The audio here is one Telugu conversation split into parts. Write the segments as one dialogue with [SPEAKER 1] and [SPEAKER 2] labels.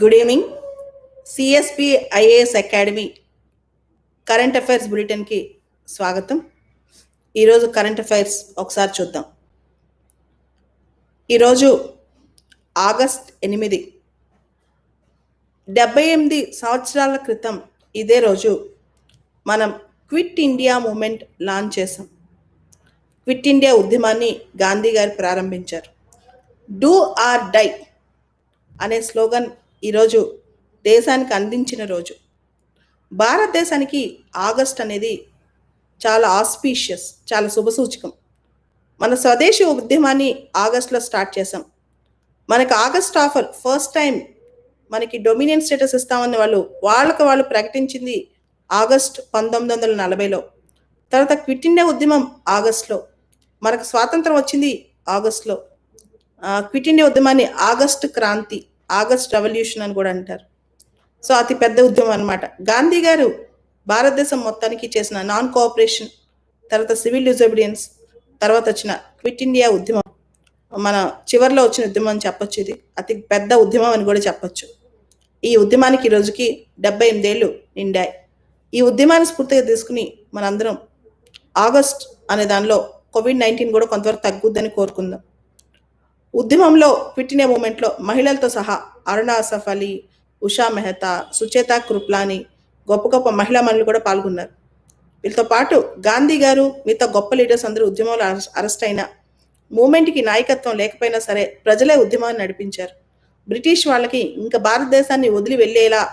[SPEAKER 1] Good evening CSP IAS academy current affairs బులెటిన్కి స్వాగతం. ఈరోజు కరెంట్ అఫైర్స్ ఒకసారి చూద్దాం. ఈరోజు ఆగస్ట్ ఎనిమిది. డెబ్బై ఎనిమిది సంవత్సరాల క్రితం ఇదే రోజు మనం క్విట్ ఇండియా మూమెంట్ లాంచ్ చేసాం క్విట్ ఇండియా ఉద్యమాన్ని గాంధీ గారు ప్రారంభించారు. డూ ఆర్ డై అనే స్లోగన్ ఈరోజు దేశానికి అందించిన రోజు. భారతదేశానికి ఆగస్ట్ అనేది చాలా ఆస్పీషియస్ చాలా శుభసూచకం మన స్వదేశీ ఉద్యమాన్ని ఆగస్ట్లో స్టార్ట్ చేసాం మనకి ఆగస్ట్ ఆఫర్ ఫస్ట్ టైం మనకి డొమినియన్ స్టేటస్ ఇస్తామని వాళ్ళు వాళ్ళకి వాళ్ళు ప్రకటించింది ఆగస్ట్ పంతొమ్మిది వందల నలభైలో. తర్వాత క్విట్ ఇండియా ఉద్యమం ఆగస్ట్లో. మనకు స్వాతంత్రం వచ్చింది ఆగస్ట్లో. క్విట్ ఇండియా ఉద్యమాన్ని ఆగస్ట్ క్రాంతి. ఆగస్ట్ రెవల్యూషన్ అని కూడా అంటారు. సో అతి పెద్ద ఉద్యమం అనమాట గాంధీ గారు భారతదేశం మొత్తానికి చేసిన నాన్ కోఆపరేషన్ తర్వాత సివిల్ డిజోబిడియన్స్ తర్వాత వచ్చిన క్విట్ ఇండియా ఉద్యమం మన చివరిలో వచ్చిన ఉద్యమం అని చెప్పొచ్చు ఇది. అతి పెద్ద ఉద్యమం అని కూడా చెప్పొచ్చు. ఈ ఉద్యమానికి ఈ రోజుకి డెబ్బై ఎనిమిదేళ్ళు నిండాయి. ఈ ఉద్యమాన్ని స్ఫూర్తిగా తీసుకుని మనందరం ఆగస్ట్ అనే దానిలో కోవిడ్ నైన్టీన్ కూడా కొంతవరకు తగ్గుద్దని కోరుకుందాం. ఉద్యమంలో క్విట్ ఇండియా మూమెంట్లో మహిళలతో సహా అరుణ అసఫ్ అలీ ఉషా మెహతా సుచేత కృప్లాని గొప్ప గొప్ప మహిళా మనులు కూడా పాల్గొన్నారు. వీళ్ళతో పాటు గాంధీ గారు మిగతా గొప్ప లీడర్స్ అందరూ ఉద్యమంలో అరెస్ట్- అరెస్ట్ అయిన మూమెంట్కి నాయకత్వం లేకపోయినా సరే ప్రజలే ఉద్యమాన్ని నడిపించారు. బ్రిటిష్ వాళ్ళకి ఇంకా భారతదేశాన్ని వదిలి వెళ్ళేలా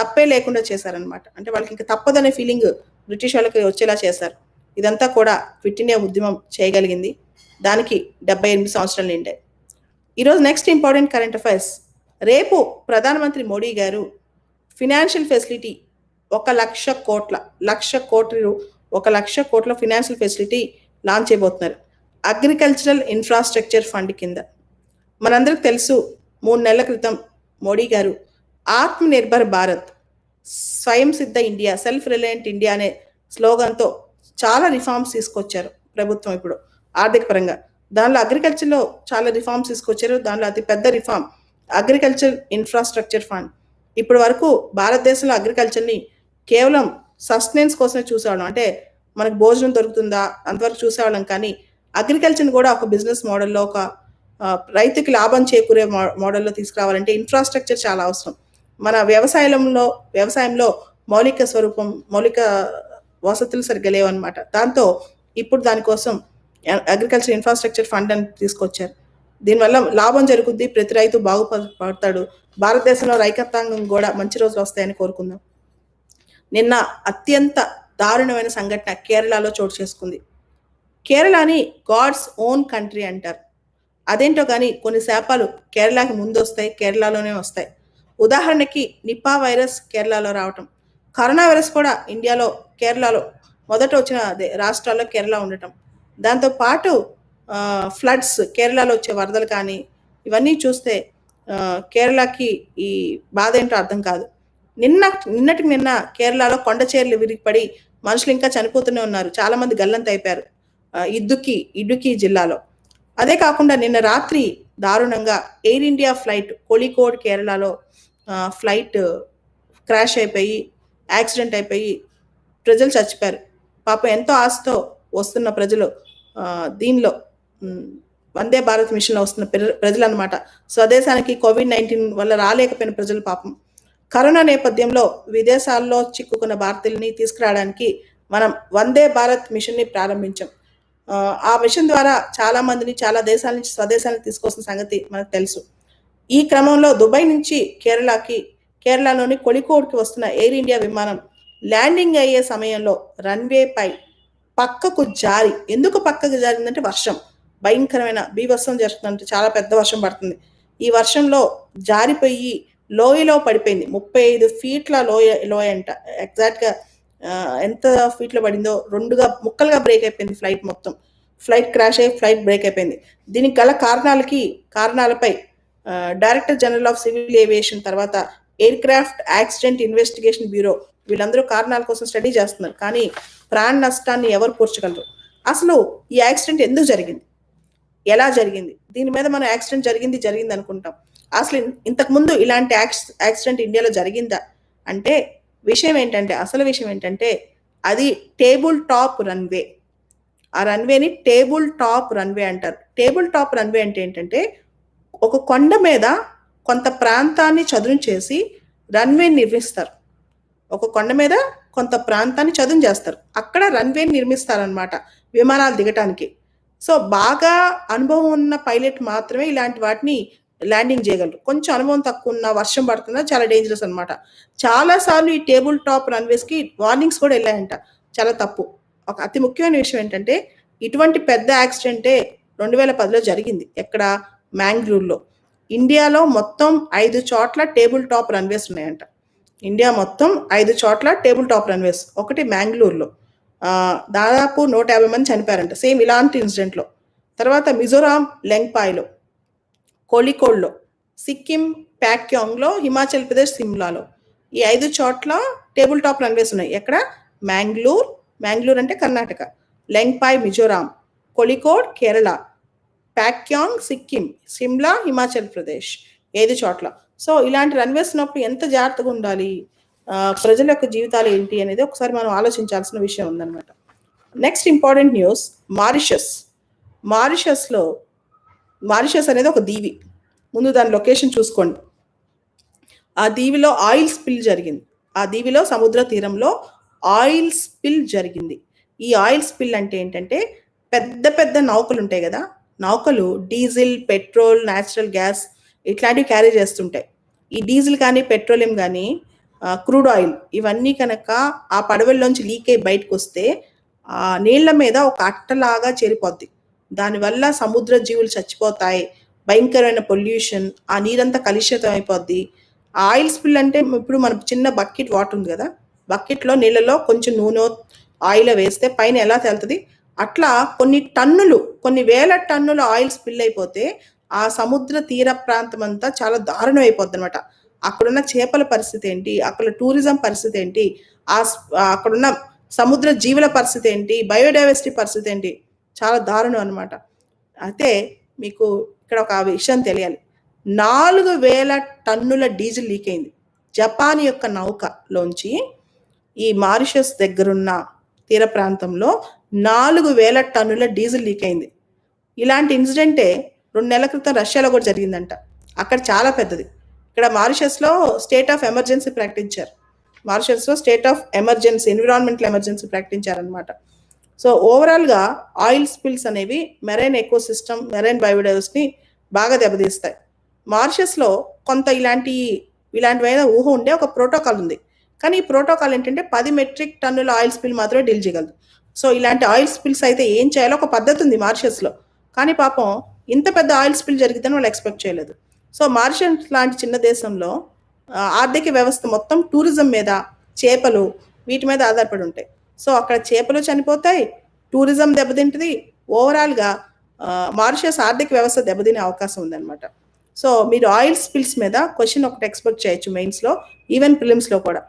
[SPEAKER 1] తప్పే లేకుండా చేశారనమాట అంటే వాళ్ళకి ఇంకా తప్పదనే ఫీలింగ్ బ్రిటిష్ వాళ్ళకి వచ్చేలా చేశారు. ఇదంతా కూడా క్విట్ ఇండియా ఉద్యమం చేయగలిగింది. దానికి డెబ్బై ఎనిమిది సంవత్సరాలు నిండాయి. ఈరోజు నెక్స్ట్ ఇంపార్టెంట్ కరెంట్ అఫైర్స్ రేపు ప్రధానమంత్రి మోడీ గారు ఫినాన్షియల్ ఫెసిలిటీ ఒక లక్ష కోట్ల లక్ష కోట్లు ఒక లక్ష కోట్ల ఫినాన్షియల్ ఫెసిలిటీ లాంచ్ చేయబోతున్నారు. అగ్రికల్చరల్ ఇన్ఫ్రాస్ట్రక్చర్ ఫండ్ కింద. మనందరికి తెలుసు మూడు నెలల క్రితం మోడీ గారు ఆత్మ నిర్భర్ భారత్ స్వయం సిద్ధ ఇండియా సెల్ఫ్ రిలయంట్ ఇండియా అనే స్లోగన్తో చాలా రిఫార్మ్స్ తీసుకొచ్చారు ప్రభుత్వం ఇప్పుడు ఆర్థిక పరంగా దానిలో అగ్రికల్చర్లో చాలా రిఫార్మ్స్ తీసుకొచ్చారు. దానిలో అతి పెద్ద రిఫార్మ్ అగ్రికల్చర్ ఇన్ఫ్రాస్ట్రక్చర్ ఫండ్ ఇప్పటి వరకు భారతదేశంలో అగ్రికల్చర్ని కేవలం సస్టెనెన్స్ కోసమే చూసేవాళ్ళం. అంటే మనకు భోజనం దొరుకుతుందా అంతవరకు చూసేవాళ్ళం. కానీ అగ్రికల్చర్ని కూడా ఒక బిజినెస్ మోడల్లో ఒక రైతుకి లాభం చేకూరే మో- మోడల్లో తీసుకురావాలంటే ఇన్ఫ్రాస్ట్రక్చర్ చాలా అవసరం. మన వ్యవసాయంలో వ్యవసాయంలో మౌలిక స్వరూపం మౌలిక వసతులు సరిగ్గా లేవన్నమాట. దాంతో ఇప్పుడు దానికోసం అగ్రికల్చర్ ఇన్ఫ్రాస్ట్రక్చర్ ఫండ్ అని తీసుకొచ్చారు. దీనివల్ల లాభం జరుగుద్ది ప్రతి రైతు బాగుపడతాడు భారతదేశంలో రైకత్వాంగం కూడా మంచి రోజులు వస్తాయని కోరుకుందాం. నిన్న అత్యంత దారుణమైన సంఘటన కేరళలో చోటు చేసుకుంది. కేరళని గాడ్స్ ఓన్ కంట్రీ అంటారు. అదేంటో కానీ కొన్ని శాపాలు కేరళకి ముందు వస్తాయి కేరళలోనే వస్తాయి. ఉదాహరణకి నిపా వైరస్ కేరళలో రావటం. కరోనా వైరస్ కూడా ఇండియాలో కేరళలో మొదట వచ్చిన అదే రాష్ట్రాల్లో కేరళ ఉండటం. దాంతో పాటు ఫ్లడ్స్ కేరళలో వచ్చే వరదలు కానీ ఇవన్నీ చూస్తే కేరళకి ఈ బాధ ఏంటో అర్థం కాదు. నిన్న నిన్నటికి నిన్న కేరళలో కొండ చీరలు విరిగిపడి మనుషులు ఇంకా చనిపోతూనే ఉన్నారు. చాలా మంది గల్లంత అయిపోయారు ఇద్దుకి ఇడుకి జిల్లాలో. అదే కాకుండా నిన్న రాత్రి దారుణంగా ఎయిర్ ఇండియా ఫ్లైట్ కోళికోడ్ కేరళలో ఫ్లైట్ క్రాష్ అయిపోయి యాక్సిడెంట్ అయిపోయి ప్రజలు చచ్చిపోయారు. పాపం ఎంతో ఆశతో వస్తున్న ప్రజలు దీనిలో వందే భారత్ మిషన్లో వస్తున్న ప్ర- ప్రజలు అనమాట స్వదేశానికి కోవిడ్ నైన్టీన్ వల్ల రాలేకపోయిన ప్రజలు పాపం. కరోనా నేపథ్యంలో విదేశాల్లో చిక్కుకున్న భారతీయుల్ని తీసుకురావడానికి మనం వందే భారత్ మిషన్ని ప్రారంభించాం. ఆ, ఆ మిషన్ ద్వారా చాలా మందిని చాలా దేశాల నుంచి స్వదేశానికి తీసుకొస్తున్న సంగతి మనకు తెలుసు. ఈ క్రమంలో దుబాయ్ నుంచి కేరళకి కేరళలోని కొళికోడ్కి వస్తున్న ఎయిర్ ఇండియా విమానం ల్యాండింగ్ అయ్యే సమయంలో రన్వే పై పక్కకు జారి. ఎందుకు పక్కకు జారిందంటే వర్షం. భయంకరమైన బీభత్సం జరుగుతుందంటే చాలా పెద్ద వర్షం పడుతుంది. ఈ వర్షంలో జారిపోయి లోయలో పడిపోయింది. ముప్పై ఐదు ఫీట్ల లోయ లోయ అంట. ఎగ్జాక్ట్గా ఎంత ఫీట్లో పడిందో రెండుగా ముక్కలుగా బ్రేక్ అయిపోయింది ఫ్లైట్ మొత్తం. ఫ్లైట్ క్రాష్ అయ్యి ఫ్లైట్ బ్రేక్ అయిపోయింది. దీనికి గల కారణాలకి కారణాలపై director general of civil aviation తర్వాత aircraft accident investigation bureau వీళ్ళందరూ కారణాల కోసం స్టడీ చేస్తున్నారు. కానీ ప్రాణ నష్టాన్ని ఎవరు పూడ్చగలరు అసలు ఈ యాక్సిడెంట్ ఎందుకు జరిగింది? ఎలా జరిగింది? దీని మీద మనం యాక్సిడెంట్ జరిగింది జరిగింది అనుకుంటాం. అసలు ఇంతకుముందు ఇలాంటి యాక్స్- యాక్సిడెంట్ ఇండియాలో జరిగిందా? అంటే విషయం ఏంటంటే అసలు విషయం ఏంటంటే అది టేబుల్ టాప్ రన్వే. ఆ రన్వేని టేబుల్ టాప్ రన్వే అంటారు. టేబుల్ టాప్ రన్వే అంటే ఏంటంటే ఒక కొండ మీద కొంత ప్రాంతాన్ని చదును చేసి రన్వే నిర్మిస్తారు. ఒక కొండ మీద కొంత ప్రాంతాన్ని చదును చేస్తారు. అక్కడ రన్వే నిర్మిస్తారనమాట విమానాలు దిగటానికి. సో బాగా అనుభవం ఉన్న పైలట్ మాత్రమే ఇలాంటి వాటిని ల్యాండింగ్ చేయగలరు. కొంచెం అనుభవం తక్కువ ఉన్న వర్షం పడుతుందా చాలా డేంజరస్ అనమాట చాలాసార్లు ఈ టేబుల్ టాప్ రన్వేస్కి వార్నింగ్స్ కూడా వెళ్ళాయంట. చాలా తప్పు. ఒక అతి ముఖ్యమైన విషయం ఏంటంటే ఇటువంటి పెద్ద యాక్సిడెంటే రెండు వేల పదిలో జరిగింది. ఎక్కడ? మ్యాంగ్లూర్లో. ఇండియాలో మొత్తం ఐదు చోట్ల టేబుల్ టాప్ రన్వేస్ ఉన్నాయంట. ఇండియా మొత్తం ఐదు చోట్ల టేబుల్ టాప్ రన్వేస్. ఒకటి మ్యాంగ్లూర్లో. దాదాపు నూట యాభై మంది చనిపోయారంట. సేమ్ ఇలాంటి ఇన్సిడెంట్లో. తర్వాత మిజోరాం లెంగ్పాయ్లో కోళికోడ్లో సిక్కిం ప్యాక్యాంగ్లో హిమాచల్ ప్రదేశ్ సిమ్లాలో. ఈ ఐదు చోట్ల టేబుల్ టాప్ రన్వేస్ ఉన్నాయి. ఎక్కడ? మ్యాంగ్లూర్. మ్యాంగ్లూర్ అంటే కర్ణాటక. లెంగ్పాయ్ మిజోరాం. కొలికోడ్ కేరళ. ప్యాక్యాంగ్ సిక్కిం. సిమ్లా హిమాచల్ ప్రదేశ్. ఐదు చోట్ల? సో ఇలాంటి రన్వేస్ ఉన్నప్పుడు ఎంత జాగ్రత్తగా ఉండాలి? ప్రజల యొక్క జీవితాలు ఏంటి అనేది ఒకసారి మనం ఆలోచించాల్సిన విషయం ఉందన్నమాట. నెక్స్ట్ ఇంపార్టెంట్ న్యూస్ మారిషస్ మారిషస్లో మారిషస్ అనేది ఒక దీవి. ముందు దాని లొకేషన్ చూసుకోండి. ఆ దీవిలో ఆయిల్ స్పిల్ జరిగింది. ఆ దీవిలో సముద్ర తీరంలో ఆయిల్ స్పిల్ జరిగింది. ఈ ఆయిల్ స్పిల్ అంటే ఏంటంటే పెద్ద పెద్ద నౌకలు ఉంటాయి కదా? నౌకలు డీజిల్ పెట్రోల్ న్యాచురల్ గ్యాస్ ఇట్లాంటివి క్యారీ చేస్తుంటాయి. ఈ డీజిల్ కానీ పెట్రోలియం కానీ క్రూడ్ ఆయిల్ ఇవన్నీ కనుక ఆ పడవల్లోంచి లీక్ అయి బయటకు వస్తే ఆ నీళ్ళ మీద ఒక అట్టలాగా చేరిపోద్ది. దానివల్ల సముద్ర జీవులు చచ్చిపోతాయి భయంకరమైన పొల్యూషన్ ఆ నీరంతా కలుషితం అయిపోద్ది. ఆయిల్ స్పిల్ అంటే ఇప్పుడు మన చిన్న బకెట్ వాటర్ ఉంది కదా బకెట్లో నీళ్ళలో కొంచెం నూనె ఆయిల్ వేస్తే పైన ఎలా తేలుతుంది? అట్లా కొన్ని టన్నులు కొన్ని వేల టన్నుల ఆయిల్ స్పిల్ అయిపోతే ఆ సముద్ర తీర ప్రాంతం అంతా చాలా దారుణం అయిపోద్ది అనమాట అక్కడున్న చేపల పరిస్థితి ఏంటి? అక్కడ టూరిజం పరిస్థితి ఏంటి? ఆ అక్కడున్న సముద్ర జీవుల పరిస్థితి ఏంటి? బయోడైవర్సిటీ పరిస్థితి ఏంటి? చాలా దారుణం అనమాట అయితే మీకు ఇక్కడ ఒక విషయం తెలియాలి. నాలుగు వేల టన్నుల డీజిల్ లీక్ అయింది. జపాన్ యొక్క నౌకలోంచి ఈ మారిషస్ దగ్గరున్న తీర ప్రాంతంలో నాలుగు వేల టన్నుల డీజిల్ లీక్ అయింది. ఇలాంటి ఇన్సిడెంటే రెండు నెలల క్రితం రష్యాలో కూడా జరిగిందంట. అక్కడ చాలా పెద్దది. ఇక్కడ మారిషస్లో స్టేట్ ఆఫ్ ఎమర్జెన్సీ ప్రకటించారు. మారిషస్లో state of emergency environmental emergency ప్రకటించారనమాట so ఓవరాల్గా ఆయిల్ స్పిల్స్ అనేవి మెరైన్ ఎకో సిస్టమ్ మెరైన్ బయోడైవర్స్ని బాగా దెబ్బతీస్తాయి. మారిషస్లో కొంత ఇలాంటి ఇలాంటివైన ఊహ ఉండే ఒక ప్రోటోకాల్ ఉంది. కానీ ఈ ప్రోటోకాల్ ఏంటంటే పది మెట్రిక్ టన్నుల ఆయిల్ స్పిల్ మాత్రమే డీల్ చేయగలదు. సో ఇలాంటి ఆయిల్ స్పిల్స్ అయితే ఏం చేయాలో ఒక పద్ధతి ఉంది మారిషస్లో. కానీ పాపం ఇంత పెద్ద ఆయిల్ స్పిల్ జరిగిద్దని వాళ్ళు ఎక్స్పెక్ట్ చేయలేదు. సో మారిషస్ లాంటి చిన్న దేశంలో ఆర్థిక వ్యవస్థ మొత్తం టూరిజం మీద చేపలు వీటి మీద ఆధారపడి ఉంటాయి. సో అక్కడ చేపలు చనిపోతాయి టూరిజం దెబ్బతింటుంది ఓవరాల్గా మారిషస్ ఆర్థిక వ్యవస్థ దెబ్బతినే అవకాశం ఉందన్నమాట. సో మీరు ఆయిల్ స్పిల్స్ మీద క్వశ్చన్ ఒకటి ఎక్స్పెక్ట్ చేయొచ్చు మెయిన్స్లో ఈవెన్ ప్రిలిమ్స్లో కూడా.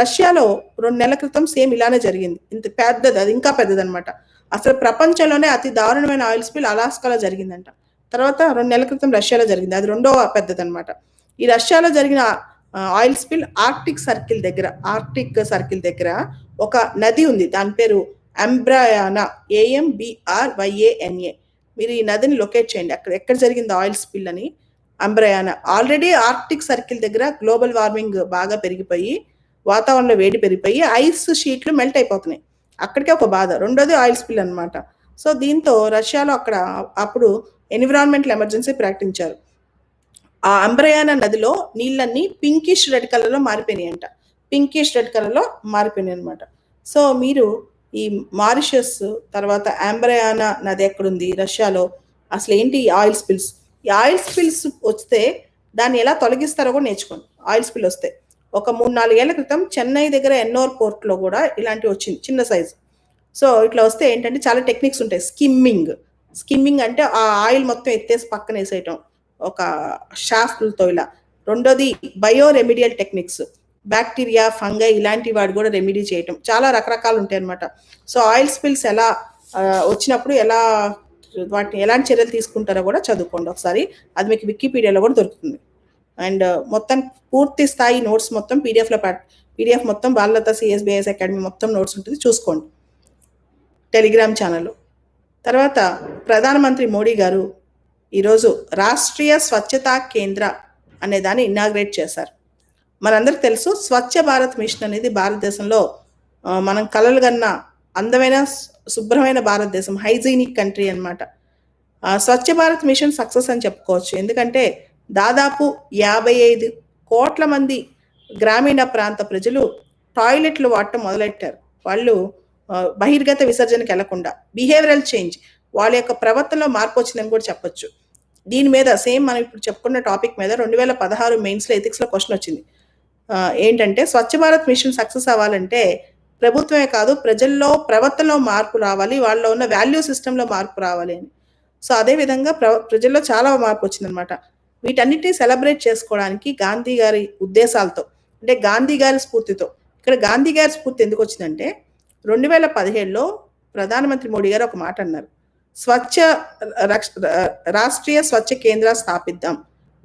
[SPEAKER 1] రష్యాలో రెండు నెలల క్రితం సేమ్ ఇలానే జరిగింది. ఇంత పెద్దది అది ఇంకా పెద్దదనమాట అసలు ప్రపంచంలోనే అతి దారుణమైన ఆయిల్ స్పిల్ అలాస్కాలో జరిగిందంట. తర్వాత రెండు నెలల క్రితం రష్యాలో జరిగింది. అది రెండవ పెద్దదన్నమాట. ఈ రష్యాలో జరిగిన ఆయిల్ స్పిల్ ఆర్క్టిక్ సర్కిల్ దగ్గర ఆర్టిక్ సర్కిల్ దగ్గర ఒక నది ఉంది. దాని పేరు అంబ్రయానా ఏఎంబిఆర్ వైఏఎన్ఏ మీరు ఈ నదిని లొకేట్ చేయండి. అక్కడ ఎక్కడ జరిగింది ఆయిల్ స్పిల్ అని. అంబ్రయానా. ఆల్రెడీ ఆర్టిక్ సర్కిల్ దగ్గర గ్లోబల్ వార్మింగ్ బాగా పెరిగిపోయి వాతావరణంలో వేడి పెరిగిపోయి ఐస్ షీట్లు మెల్ట్ అయిపోతున్నాయి. అక్కడికే ఒక బాధ. రెండోది ఆయిల్ స్పిల్ అనమాట సో దీంతో రష్యాలో అక్కడ అప్పుడు ఎన్విరాన్మెంటల్ ఎమర్జెన్సీ ప్రకటించారు. ఆ అంబ్రయానా నదిలో నీళ్ళన్నీ పింకిష్ రెడ్ కలర్లో మారిపోయినాయి అంట పింకిష్ రెడ్ కలర్లో మారిపోయినాయి అనమాట సో మీరు ఈ మారిషస్ తర్వాత అంబ్రయానా నది ఎక్కడుంది రష్యాలో? అసలు ఏంటి ఈ ఆయిల్ స్పిల్స్? ఈ ఆయిల్ స్పిల్స్ వస్తే దాన్ని ఎలా తొలగిస్తారో కూడా నేర్చుకోండి. ఆయిల్ స్పిల్ వస్తే. ఒక మూడు నాలుగేళ్ళ క్రితం చెన్నై దగ్గర ఎన్నోర్ పోర్ట్లో కూడా ఇలాంటివి వచ్చింది చిన్న సైజు. సో ఇట్లా వస్తే ఏంటంటే చాలా టెక్నిక్స్ ఉంటాయి. స్కిమ్మింగ్. స్కిమ్మింగ్ అంటే ఆ ఆయిల్ మొత్తం ఎత్తేసి పక్కన వేసేయటం. ఒక షాఫ్ట్లతో ఇలా. రెండోది bio remedial techniques. Bacteria fungi ఇలాంటి వాడు కూడా రెమెడీ చేయటం. చాలా రకరకాలు ఉంటాయి అనమాట సో ఆయిల్ స్పిల్స్ ఎలా వచ్చినప్పుడు ఎలా వాటిని ఎలాంటి చర్యలు తీసుకుంటారో కూడా చదువుకోండి ఒకసారి. అది మీకు వికీపీడియాలో కూడా దొరుకుతుంది. అండ్ uh, మొత్తం పూర్తి స్థాయి నోట్స్ మొత్తం పీడిఎఫ్లో పీడిఎఫ్ మొత్తం బాలలత సిఎస్బిఎస్ అకాడమీ మొత్తం నోట్స్ ఉంటుంది. చూసుకోండి. టెలిగ్రామ్ ఛానల్ తర్వాత ప్రధానమంత్రి మోడీ గారు ఈరోజు రాష్ట్రీయ స్వచ్ఛతా కేంద్ర అనే దాన్ని ఇనాగ్రేట్ చేశారు. మనందరికి తెలుసు స్వచ్ఛ భారత్ మిషన్ అనేది భారతదేశంలో uh, మనం కలలు కన్న అందమైన శుభ్రమైన భారతదేశం హైజీనిక్ కంట్రీ అనమాట స్వచ్ఛ భారత్ మిషన్ సక్సెస్ అని చెప్పుకోవచ్చు. ఎందుకంటే దాదాపు యాభై ఐదు కోట్ల మంది గ్రామీణ ప్రాంత ప్రజలు టాయిలెట్లు వాడటం మొదలెట్టారు. వాళ్ళు బహిర్గత విసర్జనకి వెళ్ళకుండా బిహేవియరల్ చేంజ్ వాళ్ళ యొక్క ప్రవర్తనలో మార్పు వచ్చిందని కూడా చెప్పొచ్చు. దీని మీద సేమ్ మనం ఇప్పుడు చెప్పుకున్న టాపిక్ మీద రెండు వేల పదహారు మెయిన్స్లో ఎథిక్స్లో క్వశ్చన్ వచ్చింది. ఏంటంటే స్వచ్ఛ భారత్ మిషన్ సక్సెస్ అవ్వాలంటే ప్రభుత్వమే కాదు ప్రజల్లో ప్రవర్తనలో మార్పు రావాలి వాళ్ళలో ఉన్న వాల్యూ సిస్టంలో మార్పు రావాలి అని. సో అదే విధంగా ప్ర ప్రజల్లో చాలా మార్పు వచ్చిందనమాట. వీటన్నిటిని సెలబ్రేట్ చేసుకోవడానికి గాంధీ గారి ఉద్దేశాలతో అంటే గాంధీ గారి స్ఫూర్తితో. ఇక్కడ గాంధీ గారి స్ఫూర్తి ఎందుకు వచ్చిందంటే రెండు వేల పదిహేడులో ప్రధానమంత్రి మోడీ గారు ఒక మాట అన్నారు. స్వచ్ఛ రాష్ట్రీయ స్వచ్ఛ కేంద్ర స్థాపిద్దాం.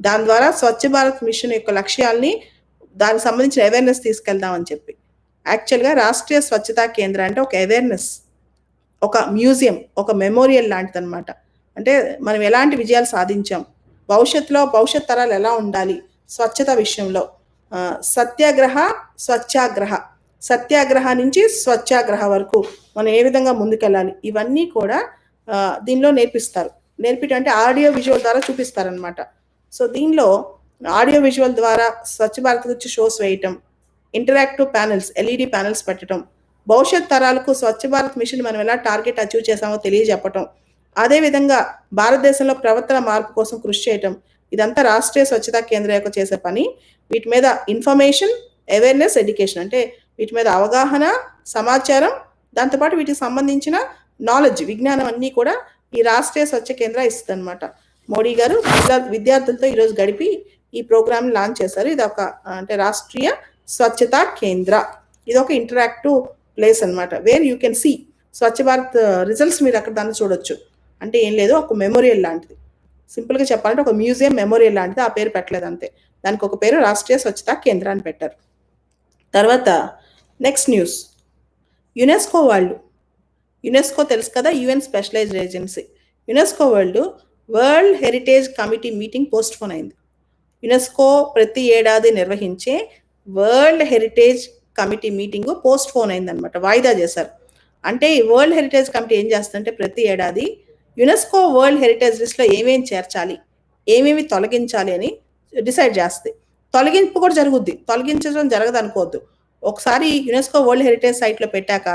[SPEAKER 1] దాని ద్వారా స్వచ్ఛ భారత్ మిషన్ యొక్క లక్ష్యాల్ని దానికి సంబంధించిన అవేర్నెస్ తీసుకెళ్దాం అని చెప్పి. యాక్చువల్గా రాష్ట్రీయ స్వచ్ఛతా కేంద్ర అంటే ఒక అవేర్నెస్ ఒక మ్యూజియం ఒక మెమోరియల్ లాంటిది అనమాట అంటే మనం ఎలాంటి విజయాలు సాధించాం? భవిష్యత్తులో భవిష్యత్ తరాలు ఎలా ఉండాలి? స్వచ్ఛత విషయంలో. సత్యాగ్రహ స్వచ్ఛాగ్రహ. సత్యాగ్రహ నుంచి స్వచ్ఛాగ్రహ వరకు మనం ఏ విధంగా ముందుకెళ్ళాలి? ఇవన్నీ కూడా దీనిలో నేర్పిస్తారు. నేర్పిట అంటే ఆడియో విజువల్ ద్వారా చూపిస్తారనమాట సో దీనిలో ఆడియో విజువల్ ద్వారా స్వచ్ఛ భారత్ గురించి షోస్ వేయటం ఇంటరాక్టివ్ ప్యానెల్స్ ఎల్ఈడి ప్యానెల్స్ పెట్టడం భవిష్యత్ తరాలకు స్వచ్ఛ భారత్ మిషన్ మనం ఎలా టార్గెట్ అచీవ్ చేసామో తెలియజెప్పటం అదేవిధంగా భారతదేశంలో ప్రవర్తన మార్పు కోసం కృషి చేయటం ఇదంతా రాష్ట్రీయ స్వచ్ఛతా కేంద్రం యొక్క చేసే పని. వీటి మీద ఇన్ఫర్మేషన్ అవేర్నెస్ ఎడ్యుకేషన్ అంటే వీటి మీద అవగాహన సమాచారం దాంతోపాటు వీటికి సంబంధించిన నాలెడ్జ్ విజ్ఞానం అన్నీ కూడా ఈ రాష్ట్రీయ స్వచ్ఛ కేంద్ర ఇస్తుంది అనమాట మోడీ గారు విద్యార్థులతో ఈరోజు గడిపి ఈ ప్రోగ్రామ్ లాంచ్ చేశారు. ఇది ఒక అంటే రాష్ట్రీయ స్వచ్ఛతా కేంద్ర. ఇది ఒక ఇంటరాక్టివ్ ప్లేస్ అన్నమాట. Where you can see Swachh Bharat uh, results మీరు అక్కడ దాన్ని చూడొచ్చు. అంటే ఏం లేదు ఒక మెమోరియల్ లాంటిది. సింపుల్గా చెప్పాలంటే ఒక మ్యూజియం మెమోరియల్ లాంటిది ఆ పేరు పెట్టలేదు అంతే. దానికి ఒక పేరు రాష్ట్రీయ స్వచ్ఛతా కేంద్రాన్ని పెట్టారు. తర్వాత నెక్స్ట్ న్యూస్ యునెస్కో వాళ్ళు యునెస్కో తెలుసు కదా యుఎన్ స్పెషలైజ్డ్ ఏజెన్సీ యునెస్కో వాళ్ళు world heritage committee meeting postpone అయింది. యునెస్కో ప్రతి ఏడాది నిర్వహించే world heritage committee meeting postpone అయిందనమాట వాయిదా చేశారు. అంటే ఈ వరల్డ్ హెరిటేజ్ కమిటీ ఏం చేస్తుందంటే ప్రతి ఏడాది యునెస్కో వరల్డ్ హెరిటేజ్ లిస్ట్లో ఏమేమి చేర్చాలి? ఏమేమి తొలగించాలి అని డిసైడ్ చేస్తుంది తొలగింపు కూడా జరుగుద్ది. తొలగించడం జరగదు అనుకోవద్దు ఒకసారి యునెస్కో వరల్డ్ హెరిటేజ్ సైట్లో పెట్టాక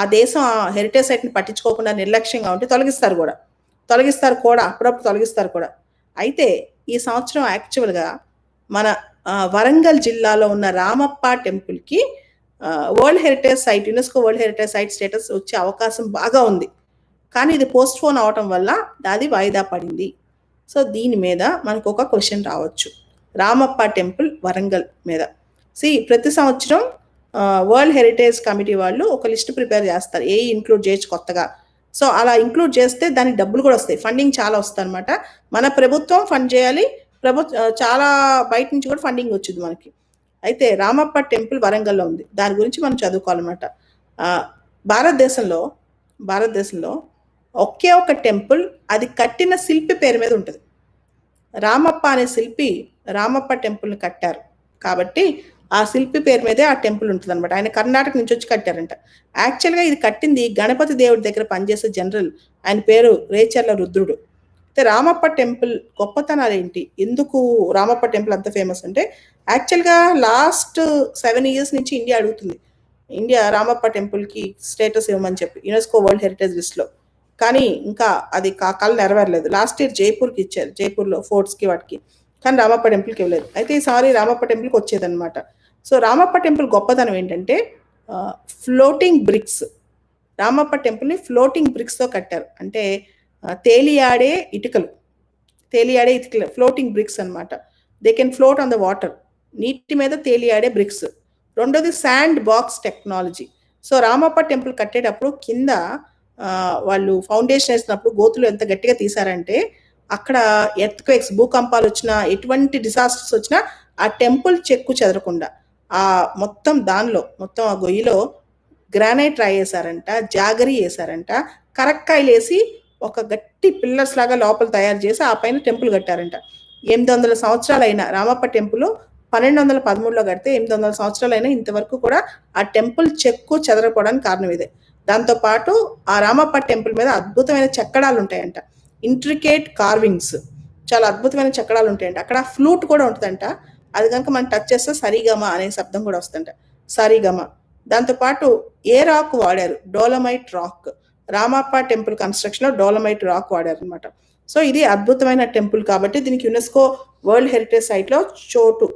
[SPEAKER 1] ఆ దేశం ఆ హెరిటేజ్ సైట్ని పట్టించుకోకుండా నిర్లక్ష్యంగా ఉంటే తొలగిస్తారు కూడా. తొలగిస్తారు కూడా. అప్పుడప్పుడు తొలగిస్తారు కూడా. అయితే ఈ సంవత్సరం యాక్చువల్గా మన వరంగల్ జిల్లాలో ఉన్న రామప్ప టెంపుల్కి world heritage site UNESCO world heritage site status వచ్చే అవకాశం బాగా ఉంది. కానీ ఇది పోస్ట్ పోన్ అవటం వల్ల అది వాయిదా పడింది. సో దీని మీద మనకు ఒక క్వశ్చన్ రావచ్చు. రామప్ప టెంపుల్ వరంగల్ మీద. సి ప్రతి సంవత్సరం వరల్డ్ హెరిటేజ్ కమిటీ వాళ్ళు ఒక లిస్ట్ ప్రిపేర్ చేస్తారు. ఏ ఇంక్లూడ్ చేయొచ్చు కొత్తగా. సో అలా ఇంక్లూడ్ చేస్తే దానికి డబ్బులు కూడా వస్తాయి. ఫండింగ్ చాలా వస్తుంది అనమాట మన ప్రభుత్వం ఫండ్ చేయాలి. ప్రభుత్వ చాలా బయట నుంచి కూడా ఫండింగ్ వచ్చింది మనకి. అయితే రామప్ప టెంపుల్ వరంగల్లో ఉంది. దాని గురించి మనం చదువుకోవాలన్నమాట. భారతదేశంలో భారతదేశంలో ఒకే ఒక టెంపుల్ అది కట్టిన శిల్పి పేరు మీద ఉంటుంది. రామప్ప అనే శిల్పి రామప్ప టెంపుల్ని కట్టారు. కాబట్టి ఆ శిల్పి పేరు మీదే ఆ టెంపుల్ ఉంటుంది అనమాట ఆయన కర్ణాటక నుంచి వచ్చి కట్టారంట. యాక్చువల్గా ఇది కట్టింది గణపతి దేవుడి దగ్గర పనిచేసే జనరల్. ఆయన పేరు రేచర్ల రుద్రుడు. అయితే రామప్ప టెంపుల్ గొప్పతనాలు ఏంటి? ఎందుకు రామప్ప టెంపుల్ అంత ఫేమస్ అంటే యాక్చువల్గా లాస్ట్ సెవెన్ ఇయర్స్ నుంచి ఇండియా అడుగుతుంది. ఇండియా రామప్ప టెంపుల్కి స్టేటస్ ఇవ్వమని చెప్పి యునెస్కో వరల్డ్ హెరిటేజ్ లిస్ట్లో కానీ ఇంకా అది కా కళ నెరవేరలేదు. లాస్ట్ ఇయర్ జైపూర్కి ఇచ్చారు. జైపూర్లో ఫోర్ట్స్కి వాటికి. కానీ రామప్ప టెంపుల్కి ఇవ్వలేదు అయితే ఈసారి రామప్ప టెంపుల్కి వచ్చేదన్నమాట. సో రామప్ప టెంపుల్ గొప్పతనం ఏంటంటే ఫ్లోటింగ్ బ్రిక్స్ రామప్ప టెంపుల్ని ఫ్లోటింగ్ బ్రిక్స్తో కట్టారు. అంటే తేలియాడే ఇటుకలు. తేలియాడే ఇటుకలు. ఫ్లోటింగ్ బ్రిక్స్ అన్నమాట. They can float on the water నీటి మీద తేలియాడే బ్రిక్స్ రెండోది sandbox technology so Ramappa temple కట్టేటప్పుడు కింద వాళ్ళు ఫౌండేషన్ వేసినప్పుడు గోతులు ఎంత గట్టిగా తీశారంటే అక్కడ ఎర్త్క్వేక్స్ భూకంపాలు వచ్చినా ఎటువంటి డిజాస్టర్స్ వచ్చినా ఆ టెంపుల్ చెక్కు చెదరకుండా ఆ మొత్తం దానిలో మొత్తం ఆ గొయ్యిలో గ్రానైట్ రాయి వేసారంట జాగరి వేసారంట కరక్కాయలు వేసి ఒక గట్టి పిల్లర్స్ లాగా లోపల తయారు చేసి ఆ పైన టెంపుల్ కట్టారంట. ఎనిమిది వందల సంవత్సరాలైన రామప్ప టెంపుల్ పన్నెండు వందల పదమూడులో కడితే ఎనిమిది వందల సంవత్సరాలైనా ఇంతవరకు కూడా ఆ టెంపుల్ చెక్కు చెదరపోవడానికి కారణం ఇదే. దాంతోపాటు ఆ రామప్ప టెంపుల్ మీద అద్భుతమైన చక్కడాలు ఉంటాయంట. ఇంట్రికేట్ కార్వింగ్స్ చాలా అద్భుతమైన చక్రాలు ఉంటాయంట. అక్కడ ఫ్లూట్ కూడా ఉంటుందంట. అది కనుక మనం టచ్ చేస్తే సరిగమ అనే శబ్దం కూడా వస్తుందంట. సరిగమ. దాంతోపాటు ఏ రాక్ వాడారు? డోలమైట్ రాక్ రామప్ప టెంపుల్ కన్స్ట్రక్షన్లో డోలమైట్ రాక్ వాడారు అనమాట సో ఇది అద్భుతమైన టెంపుల్ కాబట్టి దీనికి యునెస్కో వరల్డ్ హెరిటేజ్ సైట్లో చోటు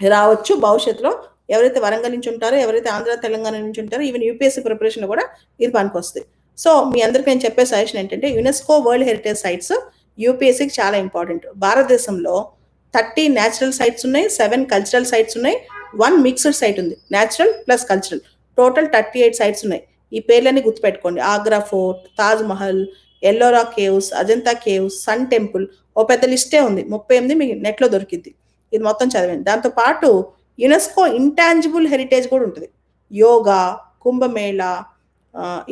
[SPEAKER 1] రావచ్చు. భవిష్యత్తులో ఎవరైతే వరంగల్ నుంచి ఉంటారో ఎవరైతే ఆంధ్ర తెలంగాణ నుంచి ఉంటారో ఈవెన్ యూపీఎస్సీ ప్రిపరేషన్ కూడా ఇది పనికొస్తుంది సో మీ అందరికీ నేను చెప్పే సజెషన్ ఏంటంటే యునెస్కో వరల్డ్ హెరిటేజ్ సైట్స్ యూపీఎస్సీకి చాలా ఇంపార్టెంట్ భారతదేశంలో థర్టీ న్యాచురల్ సైట్స్ ఉన్నాయి సెవెన్ కల్చరల్ సైట్స్ ఉన్నాయి వన్ మిక్స్డ్ సైట్ ఉంది. Natural plus cultural total thirty eight sites ఉన్నాయి. ఈ పేర్లన్నీ గుర్తుపెట్టుకోండి. Agra fort Taj Mahal Ellora caves Ajanta caves sun temple ఓ పెద్ద లిస్టే ఉంది. ముప్పై ఎనిమిది మీకు నెట్లో దొరికింది ఇది మొత్తం చదివండి. దాంతో పాటు యునెస్కో ఇంటాంజిబుల్ హెరిటేజ్ కూడా ఉంటుంది. యోగా కుంభమేళ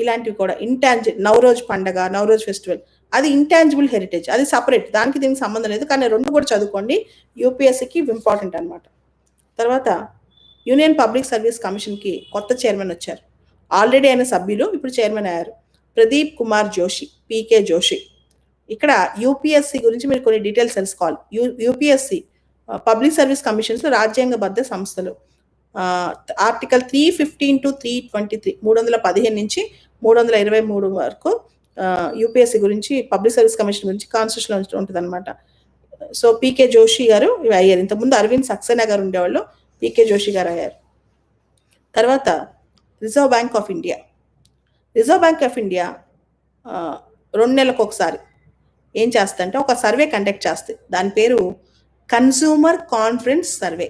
[SPEAKER 1] ఇలాంటివి కూడా ఇంటాంజి నవరోజ్ పండగ నవరోజ్ ఫెస్టివల్ అది ఇంటాంజిబుల్ హెరిటేజ్ అది సపరేట్ దానికి దీనికి సంబంధం లేదు కానీ రెండు కూడా చదువుకోండి యూపీఎస్సీకి ఇంపార్టెంట్ అనమాట తర్వాత యూనియన్ పబ్లిక్ సర్వీస్ కమిషన్కి కొత్త చైర్మన్ వచ్చారు. ఆల్రెడీ అయిన సభ్యులు ఇప్పుడు చైర్మన్ అయ్యారు. ప్రదీప్ కుమార్ జోషి పీకే జోషి. ఇక్కడ యూపీఎస్సి గురించి మీరు కొన్ని డీటెయిల్స్ తెలుసుకోవాలి. U UPSC public service commissions రాజ్యాంగబద్ధ సంస్థలు. Article three fifteen to three twenty three మూడు వందల పదిహేను నుంచి మూడు వందల ఇరవై మూడు వరకు యూపీఎస్సీ గురించి పబ్లిక్ సర్వీస్ కమిషన్ గురించి కాన్స్టిట్యూషన్ ఉంటుంది అనమాట సో పీకే జోషి గారు ఇవి అయ్యారు ఇంతకుముందు అరవింద్ సక్సేనా గారు ఉండేవాళ్ళు. పీకే జోషి గారు అయ్యారు. తర్వాత Reserve Bank of India Reserve Bank of India రెండు నెలలకు ఒకసారి ఏం చేస్తుందంటే ఒక సర్వే కండక్ట్ చేస్తుంది దాని పేరు consumer conference survey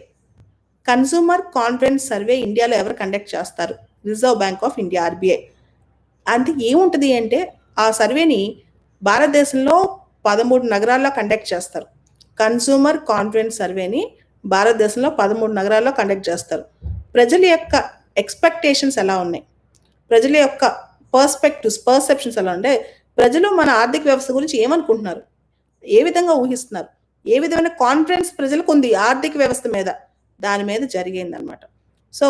[SPEAKER 1] consumer conference survey ఇండియాలో ఎవరు కండక్ట్ చేస్తారు? Reserve Bank of India RBI అంటే ఏముంటుంది అంటే ఆ సర్వేని భారతదేశంలో పదమూడు నగరాల్లో కండక్ట్ చేస్తారు. కన్సూమర్ కాన్ఫిడెన్స్ సర్వేని భారతదేశంలో పదమూడు నగరాల్లో కండక్ట్ చేస్తారు. ప్రజల యొక్క ఎక్స్పెక్టేషన్స్ ఎలా ఉన్నాయి? ప్రజల యొక్క పర్స్పెక్టివ్స్ పర్సెప్షన్స్ ఎలా ఉంటే ప్రజలు మన ఆర్థిక వ్యవస్థ గురించి ఏమనుకుంటున్నారు? ఏ విధంగా ఊహిస్తున్నారు? ఏ విధమైన కాన్ఫిడెన్స్ ప్రజలకు ఉంది? ఆర్థిక వ్యవస్థ మీద. దాని మీద జరిగింది అనమాట సో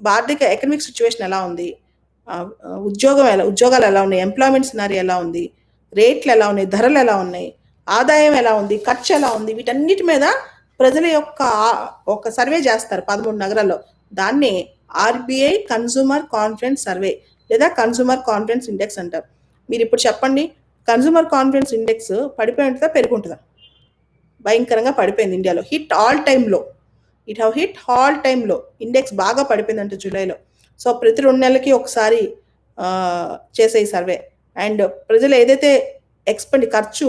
[SPEAKER 1] ఆర్థిక ఎకనమిక్ సిచ్యువేషన్ ఎలా ఉంది? ఉద్యోగం ఎలా ఉద్యోగాలు ఎలా ఉన్నాయి? ఎంప్లాయ్మెంట్ సినారీ ఎలా ఉంది? రేట్లు ఎలా ఉన్నాయి? ధరలు ఎలా ఉన్నాయి? ఆదాయం ఎలా ఉంది? ఖర్చు ఎలా ఉంది? వీటన్నిటి మీద ప్రజల యొక్క ఒక సర్వే చేస్తారు పదమూడు నగరాల్లో. దాన్ని ఆర్బీఐ కన్సూమర్ కాన్ఫిడెన్స్ సర్వే లేదా కన్సూమర్ కాన్ఫిడెన్స్ ఇండెక్స్ అంటారు. మీరు ఇప్పుడు చెప్పండి కన్సూమర్ కాన్ఫిడెన్స్ ఇండెక్స్ పడిపోయి ఉంటుందా? పెరుగుంటుందా భయంకరంగా పడిపోయింది ఇండియాలో. హిట్ ఆల్ టైంలో ఇట్ హ్యావ్ హిట్ ఆల్ టైంలో ఇండెక్స్ బాగా పడిపోయిందంట జూలైలో. సో ప్రతి రెండు నెలలకి ఒకసారి చేసే ఈ సర్వే. అండ్ ప్రజలు ఏదైతే ఎక్స్పెండ్ ఖర్చు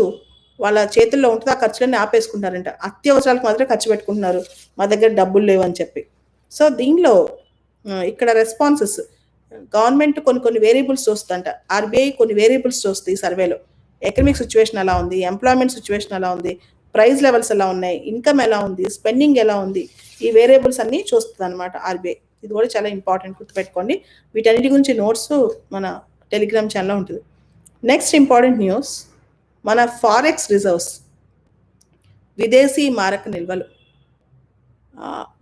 [SPEAKER 1] వాళ్ళ చేతుల్లో ఉంటుందో ఆ ఖర్చులన్నీ ఆపేసుకుంటారంట అత్యవసరాలకు మాత్రమే ఖర్చు పెట్టుకుంటున్నారు. మా దగ్గర డబ్బులు లేవని చెప్పి. సో దీనిలో ఇక్కడ రెస్పాన్సెస్ గవర్నమెంట్ కొన్ని కొన్ని వేరియబుల్స్ చూస్తుందంట. ఆర్బీఐ కొన్ని వేరియబుల్స్ చూస్తుంది ఈ సర్వేలో. ఎకనమిక్ సిచ్యువేషన్ ఎలా ఉంది ఎంప్లాయ్మెంట్ సిచ్యువేషన్ ఎలా ఉంది. ప్రైస్ లెవెల్స్ ఎలా ఉన్నాయి? ఇన్కమ్ ఎలా ఉంది? స్పెండింగ్ ఎలా ఉంది? ఈ వేరియబుల్స్ అన్ని చూస్తుంది అనమాట ఆర్బీఐ. ఇది కూడా చాలా ఇంపార్టెంట్ గుర్తుపెట్టుకోండి. వీటన్నిటి గురించి నోట్స్ మన టెలిగ్రామ్ ఛానల్లో ఉంటుంది. నెక్స్ట్ ఇంపార్టెంట్ న్యూస్ మన ఫారెక్స్ రిజర్వ్స్. విదేశీ మారక నిల్వలు.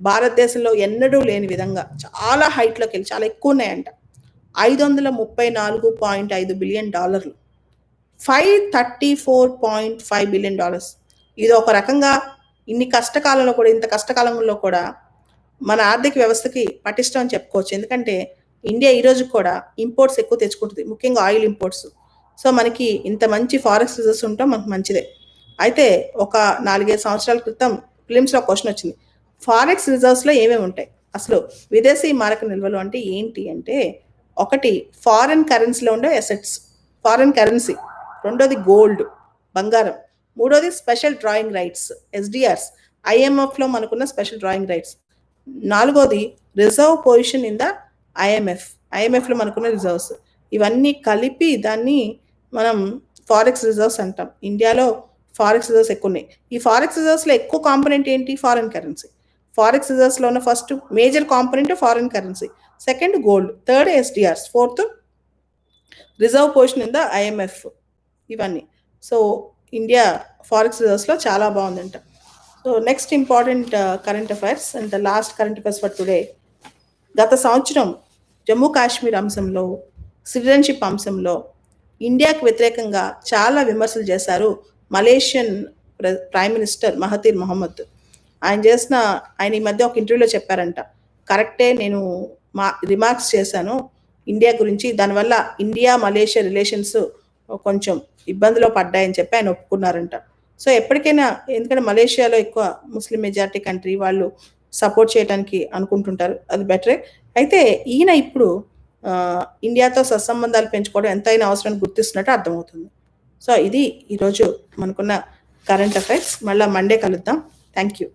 [SPEAKER 1] భారతదేశంలో ఎన్నడూ లేని విధంగా చాలా హైట్లోకి వెళ్ళి చాలా ఎక్కువ ఉన్నాయంట. ఐదు వందల ముప్పై నాలుగు పాయింట్ ఐదు బిలియన్ డాలర్లు. Five thirty four point five billion dollars. ఇది ఒక రకంగా ఇన్ని కష్టకాలంలో కూడా ఇంత కష్టకాలంలో కూడా మన ఆర్థిక వ్యవస్థకి పటిష్టం అని చెప్పుకోవచ్చు. ఎందుకంటే ఇండియా ఈరోజు కూడా ఇంపోర్ట్స్ ఎక్కువ తెచ్చుకుంటుంది. ముఖ్యంగా ఆయిల్ ఇంపోర్ట్స్ సో మనకి ఇంత మంచి ఫారెస్ట్ రిజర్వ్స్ ఉంటాం మనకు మంచిదే. అయితే ఒక నాలుగైదు సంవత్సరాల క్రితం ఫిలిమ్స్లో క్వశ్చన్ వచ్చింది. ఫారెక్స్ రిజర్వ్స్లో ఏమేమి ఉంటాయి? అసలు విదేశీ మారక నిల్వలు అంటే ఏంటి అంటే ఒకటి ఫారెన్ కరెన్సీలో ఉండే అసెట్స్ ఫారెన్ కరెన్సీ రెండోది గోల్డ్ బంగారం. మూడోది స్పెషల్ డ్రాయింగ్ రైట్స్ ఎస్డిఆర్స్ ఐఎంఎఫ్లో మనకున్న స్పెషల్ డ్రాయింగ్ రైట్స్ నాలుగోది reserve position in the IMF ఐఎంఎఫ్లో మనకున్న రిజర్వ్స్ ఇవన్నీ కలిపి దాన్ని మనం ఫారెక్స్ రిజర్వ్స్ అంటాం. ఇండియాలో ఫారెక్స్ రిజర్వ్స్ ఎక్కువ ఉన్నాయి ఈ ఫారెక్స్ రిజర్వ్స్లో ఎక్కువ కాంపొనెంట్ ఏంటి? ఫారెన్ కరెన్సీ ఫారెక్స్ రిజర్వ్స్లో ఉన్న first major component foreign currency second gold third SDRs fourth reserve position in the IMF ఇవన్నీ. సో ఇండియా ఫారెక్స్ రిజర్వ్స్లో చాలా బాగుందంట. So next important current affairs and the last current affairs for today గత సంవత్సరం జమ్మూ కాశ్మీర్ అంశంలో సిటిజన్షిప్ అంశంలో ఇండియాకు వ్యతిరేకంగా చాలా విమర్శలు చేశారు మలేషియన్ ప్ర- ప్రైమ్ మినిస్టర్ మహతీర్ మొహమ్మద్ ఆయన చేసిన ఆయన ఈ మధ్య ఒక ఇంటర్వ్యూలో చెప్పారంట. కరెక్టే నేను మా రిమార్క్స్ చేశాను. ఇండియా గురించి దానివల్ల ఇండియా మలేషియా రిలేషన్స్ కొంచెం ఇబ్బందిలో పడ్డాయని చెప్పి ఆయన ఒప్పుకున్నారంట. సో ఎప్పటికైనా ఎందుకంటే మలేషియాలో ఎక్కువ ముస్లిం మెజారిటీ కంట్రీ వాళ్ళు సపోర్ట్ చేయడానికి అనుకుంటుంటారు అది బెటరే. అయితే ఈయన ఇప్పుడు ఇండియాతో సత్సంబంధాలు పెంచుకోవడం ఎంతైనా అవసరాన్ని గుర్తిస్తున్నట్టు అర్థమవుతుంది. సో ఇది ఈరోజు మనకున్న కరెంట్ అఫైర్స్. మళ్ళీ మండే కలుద్దాం. Thank you